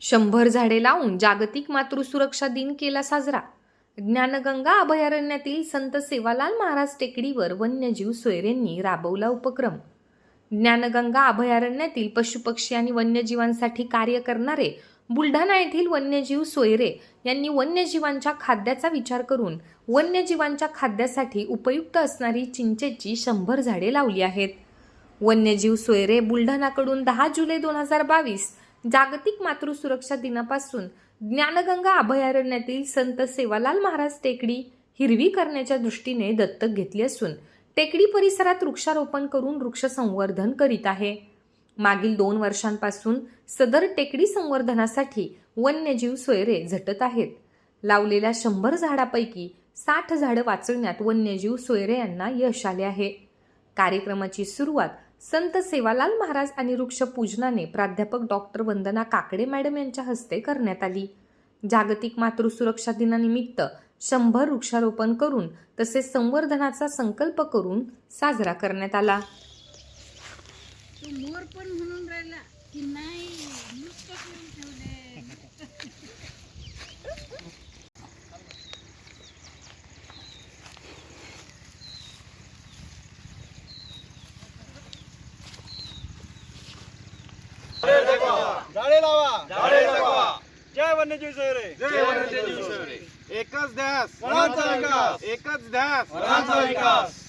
शंभर झाडे लावून जागतिक मातृसुरक्षा दिन केला साजरा. ज्ञानगंगा अभयारण्यातील संत सेवालाल महाराज टेकडीवर वन्यजीव सोयरेंनी राबवला उपक्रम. ज्ञानगंगा अभयारण्यातील पशुपक्षी आणि वन्यजीवांसाठी कार्य करणारे बुलढाणा येथील वन्यजीव सोयरे यांनी वन्यजीवांच्या खाद्याचा विचार करून वन्यजीवांच्या खाद्यासाठी उपयुक्त असणारी चिंचेची शंभर झाडे लावली आहेत. वन्यजीव सोयरे बुलढाणाकडून दहा जुलै दोन हजार बावीस जागतिक मातृसुरक्षा दिनापासून ज्ञानगंगा अभयारण्यातील संत सेवालाल महाराज टेकडी हिरवी करण्याच्या दृष्टीने दत्तक घेतली असून टेकडी परिसरात वृक्षारोपण करून वृक्ष संवर्धन करीत आहे. मागील दोन वर्षांपासून सदर टेकडी संवर्धनासाठी वन्यजीव सोयरे झटत आहेत. लावलेल्या शंभर झाडापैकी साठ झाडं वाचवण्यात वन्यजीव सोयरे यांना यश आले आहे. कार्यक्रमाची सुरुवात संत सेवालाल महाराज आणि वृक्षपूजनाने प्राध्यापक डॉक्टर वंदना काकडे मॅडम यांच्या हस्ते करण्यात आली. जागतिक मातृसुरक्षा दिनानिमित्त शंभर वृक्षारोपण करून तसेच संवर्धनाचा संकल्प करून साजरा करण्यात आला. मोर पण म्हणून राहिला की नाही झाडे लावा. झाडे लावा. जय वन्यजीव सोयरे जय वन्यजीव सोयरे एकच ध्यास. वनांचा विकास. एकच ध्यास. वनांचा विकास.